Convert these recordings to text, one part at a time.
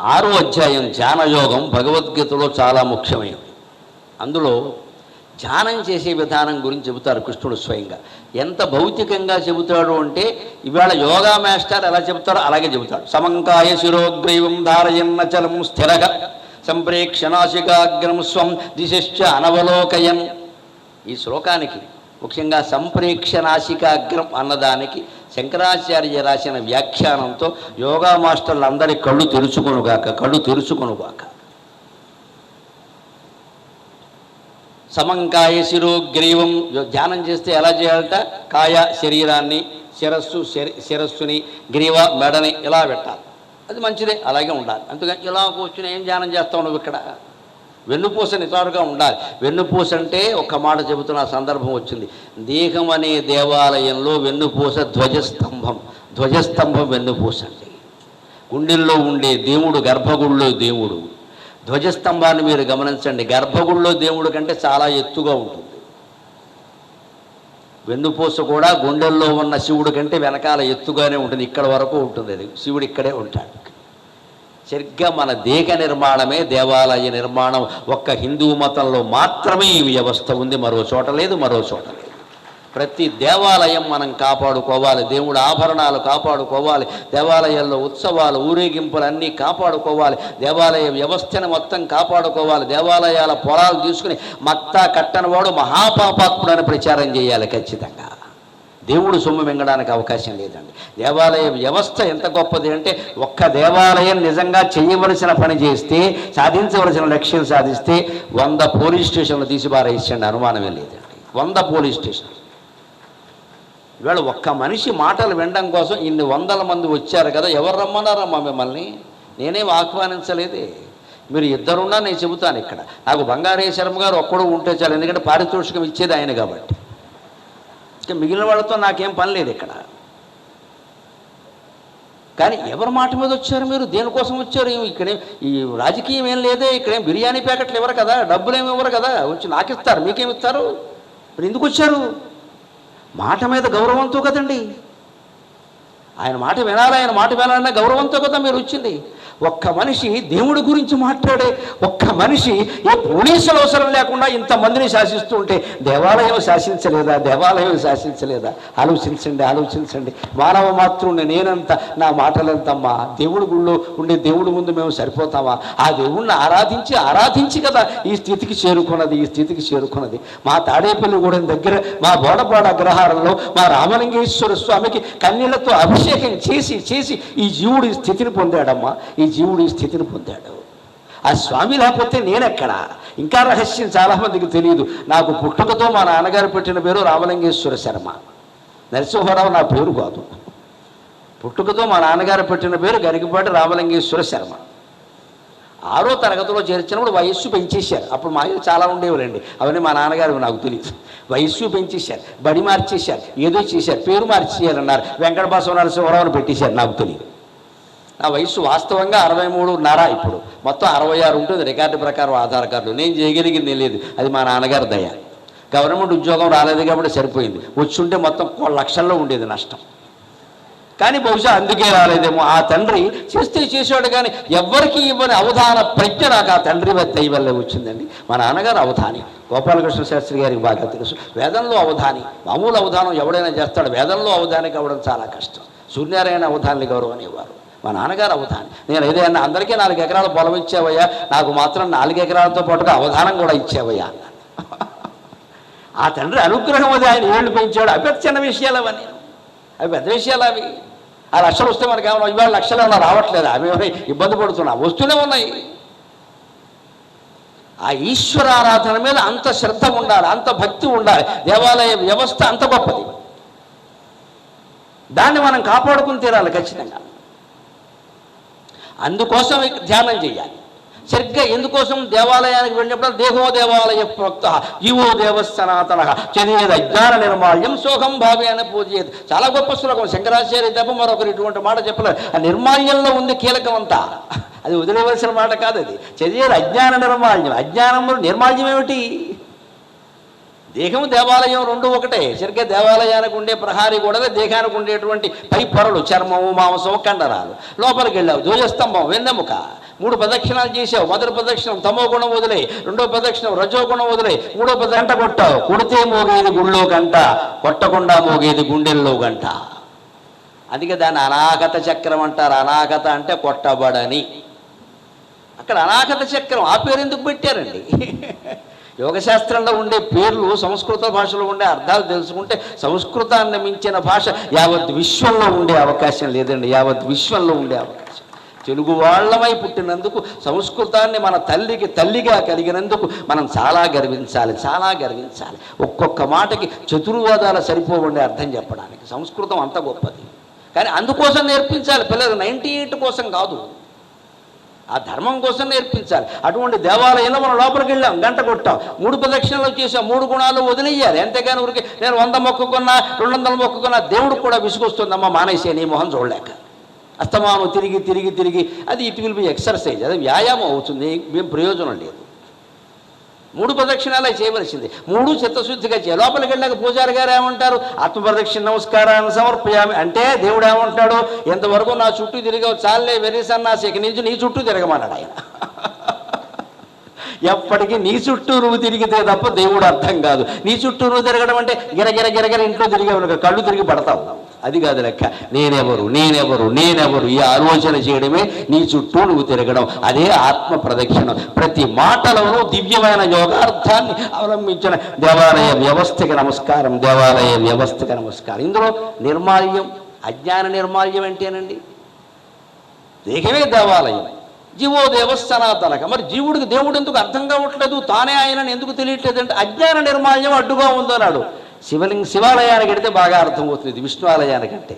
ఆరో అధ్యాయం ధ్యానయోగం భగవద్గీతలో చాలా ముఖ్యమైనది. అందులో ధ్యానం చేసే విధానం గురించి చెబుతారు కృష్ణుడు స్వయంగా. ఎంత భౌతికంగా చెబుతాడు అంటే ఇవాళ యోగా మాస్టర్ ఎలా చెబుతాడో అలాగే చెబుతాడు. సమంకాయ శిరోగ్రీవం ధారయన్నచలం స్థిరగా సంప్రేక్షణాశికాగ్రం స్వం దిశశ్చ అనవలోకయన్. ఈ శ్లోకానికి ముఖ్యంగా సంప్రేక్షణాశికాగ్రం అన్నదానికి శంకరాచార్య రాసిన వ్యాఖ్యానంతో యోగా మాస్టర్లు అందరి కళ్ళు తెరుచుకొనుగాక కళ్ళు తెరుచుకొనుగాక. సమంకాయ శిరోగ్రీవం ధ్యానం చేస్తే ఎలా చేయాలట? కాయ శరీరాన్ని శిరస్సు శిరస్సుని గ్రీవ మెడని ఇలా పెట్టాలి. అది మంచిదే అలాగే ఉండాలి. అందుకని ఇలా కూర్చుని ఏం ధ్యానం చేస్తావు నువ్వు ఇక్కడ? వెన్నుపూస నిటారుగా ఉండాలి. వెన్నుపూస అంటే ఒక మాట చెబుతున్న సందర్భం వచ్చింది. దేహం అనే దేవాలయంలో వెన్నుపూస ధ్వజస్తంభం. ధ్వజస్తంభం వెన్నుపూస అండి గుండెల్లో ఉండే దేవుడు గర్భగుడిలో దేవుడు. ధ్వజస్తంభాన్ని మీరు గమనించండి. గర్భగుడిలో దేవుడు కంటే చాలా ఎత్తుగా ఉంటుంది. వెన్నుపూస కూడా గుండెల్లో ఉన్న శివుడి కంటే వెనకాల ఎత్తుగానే ఉంటుంది. ఇక్కడ వరకు ఉంటుంది అది. శివుడు ఇక్కడే ఉంటాడు. సరిగ్గా మన దేహ నిర్మాణమే దేవాలయ నిర్మాణం ఒక్క హిందూ మతంలో మాత్రమే ఈ వ్యవస్థ ఉంది. మరో చోట లేదు మరో చోట లేదు. ప్రతి దేవాలయం మనం కాపాడుకోవాలి దేవుడు ఆభరణాలు కాపాడుకోవాలి దేవాలయాల్లో ఉత్సవాలు ఊరేగింపులు అన్నీ కాపాడుకోవాలి దేవాలయ వ్యవస్థను మొత్తం కాపాడుకోవాలి దేవాలయాల పొలాలు తీసుకుని మత్తా కట్టనివాడు మహాపాపాత్ముడని ప్రచారం చేయాలి ఖచ్చితంగా. దేవుడు సొమ్ము మింగడానికి అవకాశం లేదండి. దేవాలయ వ్యవస్థ ఎంత గొప్పది అంటే ఒక్క దేవాలయం నిజంగా చేయవలసిన పని చేస్తే సాధించవలసిన లక్ష్యం సాధిస్తే వంద పోలీస్ స్టేషన్లు తీసి బారేసండి అనుమానమే లేదండి. వంద పోలీస్ స్టేషన్ ఇవాళ ఒక్క మనిషి మాటలు వినడం కోసం ఇన్ని వందల మంది వచ్చారు కదా ఎవరు రమ్మన్నారమ్మా మిమ్మల్ని? నేనేం ఆహ్వానించలేదే. మీరు ఇద్దరున్నా నేను చెబుతాను ఇక్కడ. నాకు బంగారేశ్వరం గారు ఒక్కడు ఉంటే చాలు ఎందుకంటే పారితోషికం ఇచ్చేది ఆయన కాబట్టి. ఇక మిగిలిన వాళ్ళతో నాకేం పని లేదు ఇక్కడ. కానీ ఎవరి మాట మీద వచ్చారు మీరు? దేనికోసం వచ్చారు? ఏమి ఇక్కడే ఈ రాజకీయం ఏం లేదే ఇక్కడేం బిర్యానీ ప్యాకెట్లు ఇవ్వరు కదా? డబ్బులు ఏమి ఇవ్వరు కదా? వచ్చి నాకు ఇస్తారు మీకేమి ఇస్తారు? మరి ఎందుకు వచ్చారు? మాట మీద గౌరవంతో కదండి. ఆయన మాట వినాలి ఆయన మాట వినాలన్న గౌరవంతో కదా మీరు వచ్చింది. ఒక్క మనిషి దేవుడి గురించి మాట్లాడే ఒక్క మనిషి ఏ పోలీసులు అవసరం లేకుండా ఇంతమందిని శాసిస్తూ ఉంటే దేవాలయం శాసించలేదా? దేవాలయం శాసించలేదా? ఆలోచించండి ఆలోచించండి. మానవ మాత్రుణ్ణి నేనంత నా మాటలంతమ్మా. దేవుడి గుళ్ళో ఉండే దేవుడి ముందు మేము సరిపోతామా? ఆ దేవుణ్ణి ఆరాధించి ఆరాధించి కదా ఈ స్థితికి చేరుకున్నది ఈ స్థితికి చేరుకున్నది. మా తాడేపల్లిగూడెం దగ్గర మా బోడపాడ అగ్రహారంలో మా రామలింగేశ్వర స్వామికి కన్నీళ్ళతో అభిషేకం చేసి చేసి ఈ జీవుడు స్థితిని పొందాడమ్మా. ఈ జీవుడు ఈ స్థితిని పొందాడు. ఆ స్వామి లేకపోతే నేనెక్కడ? ఇంకా రహస్యం చాలామందికి తెలియదు. నాకు పుట్టుకతో మా నాన్నగారు పెట్టిన పేరు రామలింగేశ్వర శర్మ. నరసింహారావు నా పేరు కాదు. పుట్టుకతో మా నాన్నగారు పెట్టిన పేరు గరికపాటి రామలింగేశ్వర శర్మ. ఆరో తరగతిలో చేర్చినప్పుడు వయస్సు పెంచేశారు. అప్పుడు మా ఇల్లు చాలా ఉండేవారండి అవన్నీ మా నాన్నగారు నాకు తెలియదు. వయస్సు పెంచేశారు బడి మార్చేశారు ఏదో చేశారు పేరు మార్చేయాలన్నారు. వెంకటబాసు నరసింహారావుని పెట్టేశారు నాకు తెలియదు. నా వయస్సు వాస్తవంగా అరవై మూడున్నర ఇప్పుడు. మొత్తం అరవై ఆరు ఉంటుంది రికార్డు ప్రకారం ఆధార్ కార్డు నేను చేయగలిగింది లేదు. అది మా నాన్నగారి దయ. గవర్నమెంట్ ఉద్యోగం రాలేదు కాబట్టి సరిపోయింది. వచ్చుంటే మొత్తం లక్షల్లో ఉండేది నష్టం. కానీ బహుశా అందుకే రాలేదేమో. ఆ తండ్రి చేస్తే చేసాడు కానీ ఎవరికి ఇవ్వని అవధాన ప్రజ్ఞ నాకు ఆ తండ్రి దయ వల్లే వచ్చిందండి. మా నాన్నగారు అవధాని. గోపాలకృష్ణ శాస్త్రి గారికి బాగా తెలుసు. వేదంలో అవధాని. మామూలు అవధానం ఎవడైనా చేస్తాడు. వేదంలో అవధాని కావడం చాలా కష్టం. సూర్యనారాయణ అవధాని గౌరవం అనేవారు. మా నాన్నగారు అవధాని. నేను ఏదైనా అందరికీ నాలుగు ఎకరాల పొలం ఇచ్చావయ్యా నాకు మాత్రం నాలుగు ఎకరాలతో పాటుగా అవధానం కూడా ఇచ్చావయ్యా. ఆ తండ్రి అనుగ్రహం అది ఆయన ఏళ్ళు పెంచాడు. అవి చిన్న విషయాలు అవన్నీ అవి పెద్ద విషయాలు అవి. ఆ లక్షలు వస్తే మనకి ఏమన్నా ఇవాళ లక్షలు ఏమన్నా రావట్లేదు? అవి ఇబ్బంది పడుతున్నా వస్తూనే ఉన్నాయి. ఆ ఈశ్వరారాధన మీద అంత శ్రద్ధ ఉండాలి అంత భక్తి ఉండాలి. దేవాలయ వ్యవస్థ అంత గొప్పది. దాన్ని మనం కాపాడుకుని తీరాలి ఖచ్చితంగా. అందుకోసం ధ్యానం చేయాలి. సరిగ్గా ఎందుకోసం దేవాలయానికి వెళ్ళినప్పుడు దేహో దేవాలయ ప్రోక్త జీవో దేవ సనాతన చదివేది అజ్ఞాన నిర్మాల్యం సోహం భావి అని పూజేది చాలా గొప్ప శ్లోకం. శంకరాచార్య తప్ప మరొకరు ఇటువంటి మాట చెప్పలేదు ఆ నిర్మాల్యంలో ఉంది కీలకం అంతా. అది వదిలేవలసిన మాట కాదు అది. చదివేది అజ్ఞాన నిర్మాల్యం. అజ్ఞానంలో నిర్మాల్యం ఏమిటి? దేహం దేవాలయం రెండు ఒకటే. సరిగ్గా దేవాలయానికి ఉండే ప్రహారీ కూడా దేహానికి ఉండేటువంటి పై పొరలు చర్మము మాంసము కండరాలు. లోపలికి వెళ్ళావు. ధ్వజస్తంభం వెన్నెముక. మూడు ప్రదక్షిణాలు చేసావు మొదటి ప్రదక్షిణం తమో గుణం వదిలే. రెండో ప్రదక్షిణం రజో గుణం వదిలే. మూడో గంట కొట్టావు. కొడితే మోగేది గుళ్ళో గంట కొట్టకుండా మోగేది గుండెల్లో గంట అందుకే దాన్ని అనాగత చక్రం అంటారు. అనాగత అంటే కొట్టబడని. అక్కడ అనాగత చక్రం. ఆ పేరు ఎందుకు పెట్టారండి? యోగశాస్త్రంలో ఉండే పేర్లు సంస్కృత భాషలో ఉండే అర్థాలు తెలుసుకుంటే సంస్కృతాన్ని మించిన భాష యావత్ విశ్వంలో ఉండే అవకాశం లేదండి. యావత్ విశ్వంలో ఉండే అవకాశం. తెలుగు వాళ్ళమై పుట్టినందుకు సంస్కృతాన్ని మన తల్లికి తల్లిగా కలిగినందుకు మనం చాలా గర్వించాలి చాలా గర్వించాలి. ఒక్కొక్క మాటకి చతుర్వాదాలు సరిపోవండి అర్థం చెప్పడానికి. సంస్కృతం అంత గొప్పది. కానీ అందుకోసం నేర్పించాలి. పిల్లలు నైంటీ ఎయిట్ కోసం కాదు. ఆ ధర్మం కోసం నేర్పించాలి. అటువంటి దేవాలయంలో మనం లోపలికి వెళ్ళాం గంట కొట్టాం. మూడు ప్రదక్షిణలు చేసాం మూడు గుణాలు వదిలేయాలి. అంతేగాని ఊరికి నేను వంద మొక్కుకున్నా రెండు వందల మొక్కుకున్నా దేవుడు కూడా విసుగొస్తుందమ్మా మానేసే నీ మొహం చూడలేక. అస్తమానం తిరిగి తిరిగి తిరిగి అది ఇట్ విల్ బి ఎక్సర్సైజ్ అది వ్యాయామం అవుతుంది మేము ప్రయోజనం లేదు. మూడు ప్రదక్షిణాలే చేయవలసింది. మూడు చిత్తశుద్ధిగా చేయాలి. లోపలికి వెళ్ళాక పూజారి గారు ఏమంటారు? ఆత్మప్రదక్షిణ నమస్కారాన్ని సమర్పయామి. అంటే దేవుడు ఏమంటాడు? ఎంతవరకు నా చుట్టూ తిరిగావు చాలే వెరీ సన్నాసి ఇక నుంచి నీ చుట్టూ తిరగమన్నాడు ఆయన. ఎప్పటికీ నీ చుట్టూ నువ్వు తిరిగితే తప్ప దేవుడు అర్థం కాదు. నీ చుట్టూ నువ్వు తిరగడం అంటే గిరగిర గిరగిర ఇంట్లో తిరిగే కళ్ళు తిరిగి పడతావు. అది కాదు లెక్క. నేనెవరు నేనెవరు నేనెవరు? ఈ ఆలోచన చేయడమే నీ చుట్టూ నువ్వు తిరగడం. అదే ఆత్మ ప్రదక్షిణం. ప్రతి మాటలోనూ దివ్యమైన యోగార్థాన్ని అవలంబించిన దేవాలయ వ్యవస్థకి నమస్కారం దేవాలయ వ్యవస్థకి నమస్కారం. ఇందులో నిర్మాల్యం అజ్ఞాన నిర్మాల్యం ఏంటేనండి దేహమే దేవాలయం. జీవో దేవ సనాతనక. మరి జీవుడికి దేవుడు ఎందుకు అర్థం కావట్లేదు? తానే ఆయనని ఎందుకు తెలియట్లేదు అంటే అజ్ఞాన నిర్మాల్యం అడ్డుగా ఉందన్నాడు. శివలింగ శివాలయానికి వెడితే బాగా అర్థమవుతుంది విష్ణువాలయానికంటే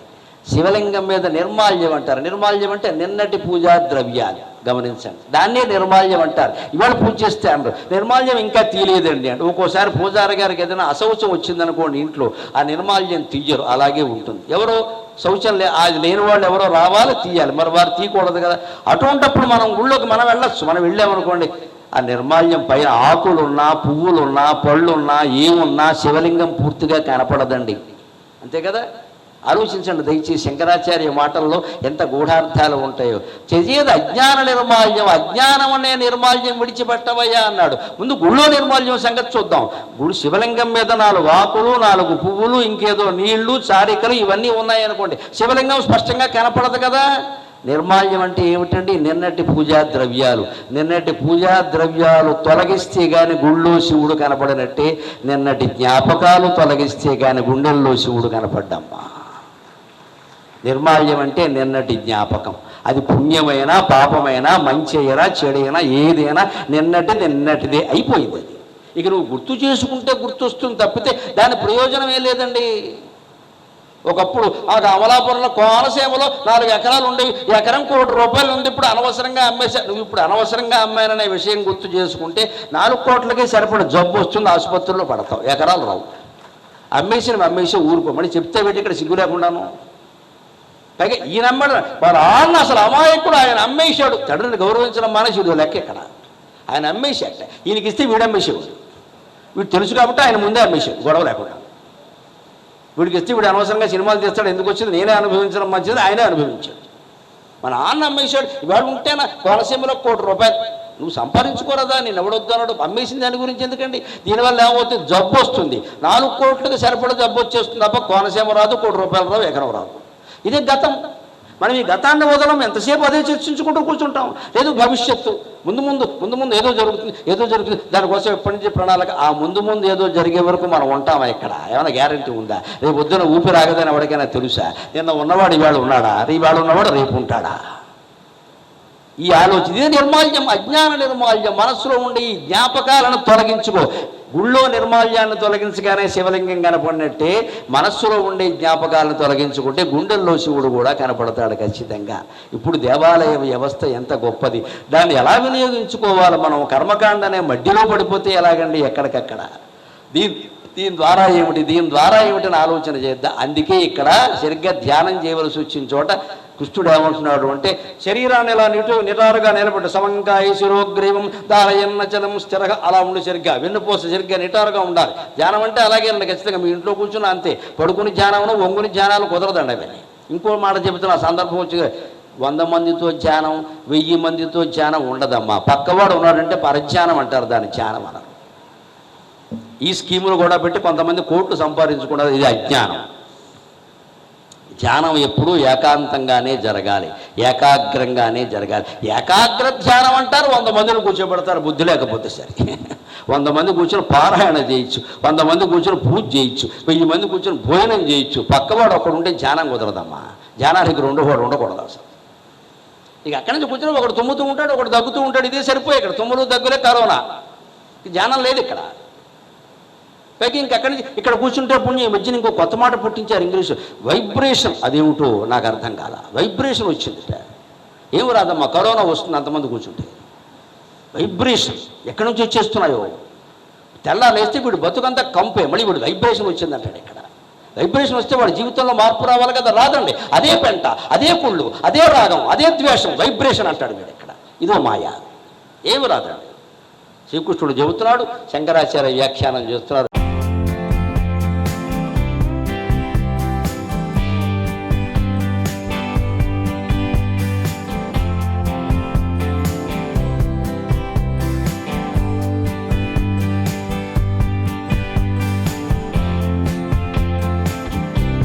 శివలింగం మీద నిర్మాల్యం అంటారు. నిర్మాల్యం అంటే నిన్నటి పూజా ద్రవ్యాలు. గమనించండి. దాన్నే నిర్మాల్యం అంటారు. ఇవాళ పూజ చేస్తే అంటారు. నిర్మాల్యం ఇంకా తీయలేదండి అంటే ఒక్కోసారి పూజారి గారికి ఏదైనా అశౌచం వచ్చిందనుకోండి ఇంట్లో ఆ నిర్మాల్యం తీయరు. అలాగే ఉంటుంది. ఎవరో? శౌచం లే అది లేని వాళ్ళు ఎవరో రావాలి తీయాలి. మరి వారు తీయకూడదు కదా. అటువంటప్పుడు మనం గుళ్ళోకి మనం వెళ్ళొచ్చు. మనం వెళ్ళామనుకోండి ఆ నిర్మాల్యం పైన ఆకులున్నా పువ్వులున్నా పళ్ళున్నా ఏమున్నా శివలింగం పూర్తిగా కనపడదండి. అంతే కదా? ఆలోచించండి దయచేసి శంకరాచార్య మాటల్లో ఎంత గూఢార్థాలు ఉంటాయో. చేసేది అజ్ఞాన నిర్మాల్యం అజ్ఞానం అనే నిర్మాల్యం విడిచిపెట్టవయ్యా అన్నాడు. ముందు గుళ్ళో నిర్మాల్యం సంగతి చూద్దాం. గుడి శివలింగం మీద నాలుగు ఆకులు నాలుగు పువ్వులు ఇంకేదో నీళ్ళు చారికలు ఇవన్నీ ఉన్నాయనుకోండి. శివలింగం స్పష్టంగా కనపడదు కదా. నిర్మాల్యం అంటే ఏమిటండి? నిన్నటి పూజా ద్రవ్యాలు. నిన్నటి పూజా ద్రవ్యాలు తొలగిస్తే గాని గుళ్ళో శివుడు కనపడినట్టే. నిన్నటి జ్ఞాపకాలు తొలగిస్తే గాని గుండెల్లో శివుడు కనపడ్డమ్మా. నిర్మాల్యం అంటే నిన్నటి జ్ఞాపకం. అది పుణ్యమైనా పాపమైనా మంచి అయినా చెడైనా ఏదైనా నిన్నటి నిన్నటిదే అయిపోయింది అది. ఇక నువ్వు గుర్తు చేసుకుంటే గుర్తొస్తుంది తప్పితే దాని ప్రయోజనం ఏం లేదండి. ఒకప్పుడు ఆ అమలాపురంలో కోనసీమలో నాలుగు ఎకరాలు ఉండేవి. ఎకరం కోటి రూపాయలు ఉంది. ఇప్పుడు అనవసరంగా అమ్మేసా నువ్వు ఇప్పుడు అనవసరంగా అమ్మాయననే విషయం గుర్తు చేసుకుంటే నాలుగు కోట్లకే సరిపడ జబ్బు వస్తుంది. ఆసుపత్రిలో పడతావు. ఎకరాలు రావు. అమ్మేసి అమ్మేసి ఊరుకోమని చెప్తే పెట్టి ఇక్కడ సిగ్గు లేకుండాను. పైగా ఈయన అమ్మడు వాళ్ళ ఆన్న అసలు అమాయకుడు ఆయన అమ్మేశాడు. తండ్రిని గౌరవించడం మానేసి ఇది లెక్క ఇక్కడ. ఆయన అమ్మేశాట. ఈయనకి ఇస్తే వీడు అమ్మేసేవాడు. వీడు తెలుసు కాబట్టి ఆయన ముందే అమ్మేశాడు గొడవ లేకుండా. వీడికి ఇస్తే వీడు అనవసరంగా సినిమాలు తీస్తాడు ఎందుకు వచ్చింది? నేనే అనుభవించడం మంచిది ఆయనే అనుభవించాడు. మన నాన్న అమ్మేశాడు. ఇవాడు ఉంటేనా కోనసీమలో కోటి రూపాయలు. నువ్వు సంపాదించుకోరదా నేను ఎవడొద్దు అన్నాడు. అమ్మేసిన దాని గురించి ఎందుకండి? దీనివల్ల ఏమవుతుంది? జబ్బు వస్తుంది. నాలుగు కోట్లకు సరిపడ జబ్బు వచ్చేస్తుంది తప్ప కోనసీమ రాదు కోటి రూపాయలు రావు ఎకరం రాదు. ఇదే గతం. మనం ఈ గతాన్ని వదలం ఎంతసేపు అదే చర్చించుకుంటూ కూర్చుంటాం. లేదు భవిష్యత్తు. ముందు ముందు ముందు ముందు ఏదో జరుగుతుంది ఏదో జరుగుతుంది. దానికోసం ఎప్పటి నుంచి ప్రణాళిక? ఆ ముందు ముందు ఏదో జరిగే వరకు మనం ఉంటామా ఇక్కడ? ఏమైనా గ్యారంటీ ఉందా? రేపు పొద్దున ఊపిరి ఆగదని ఎవరికైనా తెలుసా? నిన్న ఉన్నవాడు ఇవాళ ఉన్నాడా? ఇవాళ ఉన్నవాడు రేపు ఉంటాడా? ఈ ఆలోచన ఇదే నిర్మాల్యం అజ్ఞాన నిర్మాల్యం మనసులో ఉండే ఈ జ్ఞాపకాలను తొలగించుకో. గుళ్ళో నిర్మాల్యాన్ని తొలగించగానే శివలింగం కనపడినట్టే మనస్సులో ఉండే జ్ఞాపకాలను తొలగించుకుంటే గుండెల్లో శివుడు కూడా కనపడతాడు ఖచ్చితంగా. ఇప్పుడు దేవాలయ వ్యవస్థ ఎంత గొప్పది. దాన్ని ఎలా వినియోగించుకోవాలి మనం? కర్మకాండ అనే మడ్డిలో పడిపోతే ఎలాగండి? ఎక్కడికక్కడ. దీని దీని ద్వారా ఏమిటి? దీని ద్వారా ఏమిటని ఆలోచన చేద్దాం? అందుకే ఇక్కడ సరిగ్గా ధ్యానం చేయవలసి వచ్చిన చోట కృష్ణుడు ఏమంటున్నాడు అంటే శరీరాన్ని ఇలా నిటు నిటారుగా నిలబడి సమంకాయ శిరోగ్రీవం దారయన్న చలం స్థిరగా అలా ఉండి సరిగ్గా. వెన్నుపోస సరిగ్గా నిటారుగా ఉండాలి. ధ్యానం అంటే అలాగే అండి ఖచ్చితంగా. మీ ఇంట్లో కూర్చున్న అంతే. పడుకుని ధ్యానమును వంగుని ధ్యానాలు కుదరదండి అవి ఇంకో మాట చెబుతున్నా సందర్భం వచ్చి వంద మందితో ధ్యానం వెయ్యి మందితో ధ్యానం ఉండదమ్మా. పక్కవాడు ఉన్నాడంటే పరధ్యానం అంటారు దాన్ని ధ్యానం అన్నారు ఈ స్కీములు కూడా పెట్టి కొంతమంది కోట్లు సంపాదించుకున్నారు ఇది అజ్ఞానం. ధ్యానం ఎప్పుడూ ఏకాంతంగానే జరగాలి ఏకాగ్రంగానే జరగాలి. ఏకాగ్ర ధ్యానం అంటారు వంద మందిని కూర్చోబెడతారు బుద్ధి లేకపోతే సరే. వంద మంది కూర్చొని పారాయణ చేయొచ్చు వంద మంది కూర్చొని పూజ చేయొచ్చు వెయ్యి మంది కూర్చొని భోజనం చేయొచ్చు. పక్కవాడు ఒకడు ఉంటే ధ్యానం కుదరదమ్మా. ధ్యానానికి రెండు వాడు ఉండకూడదు అసలు. ఇక అక్కడి నుంచి కూర్చొని ఒకడు తుమ్ముతూ ఉంటాడు ఒకడు దగ్గుతూ ఉంటాడు ఇదే సరిపోయి ఇక్కడ తుమ్ములు దగ్గులే కరోనా. ధ్యానం లేదు ఇక్కడ. పైకి ఇంకెక్కడి నుంచి ఇక్కడ కూర్చుంటే పుణ్యం. ఈ మధ్యన ఇంకో కొత్త మాట పుట్టించారు ఇంగ్లీష్. వైబ్రేషన్ అదేమిటో నాకు అర్థం కాల. వైబ్రేషన్ వచ్చిందిట. ఏం రాదమ్మా? కరోనా వస్తుంది అంతమంది కూర్చుంటే. వైబ్రేషన్ ఎక్కడి నుంచి వచ్చేస్తున్నాయో? తెల్లారేస్తే వీడు బతుకంతా కంపే. మళ్ళీ వీడు వైబ్రేషన్ వచ్చిందంటాడు ఇక్కడ. వైబ్రేషన్ వస్తే వాడి జీవితంలో మార్పు రావాలి కదా? రాదండి. అదే పెంట అదే కుళ్ళు అదే రాగం అదే ద్వేషం వైబ్రేషన్ అంటాడు వీడు ఇక్కడ. ఇదో మాయ. ఏమి రాదండి. శ్రీకృష్ణుడు చెబుతున్నాడు శంకరాచార్య వ్యాఖ్యానం చేస్తున్నారు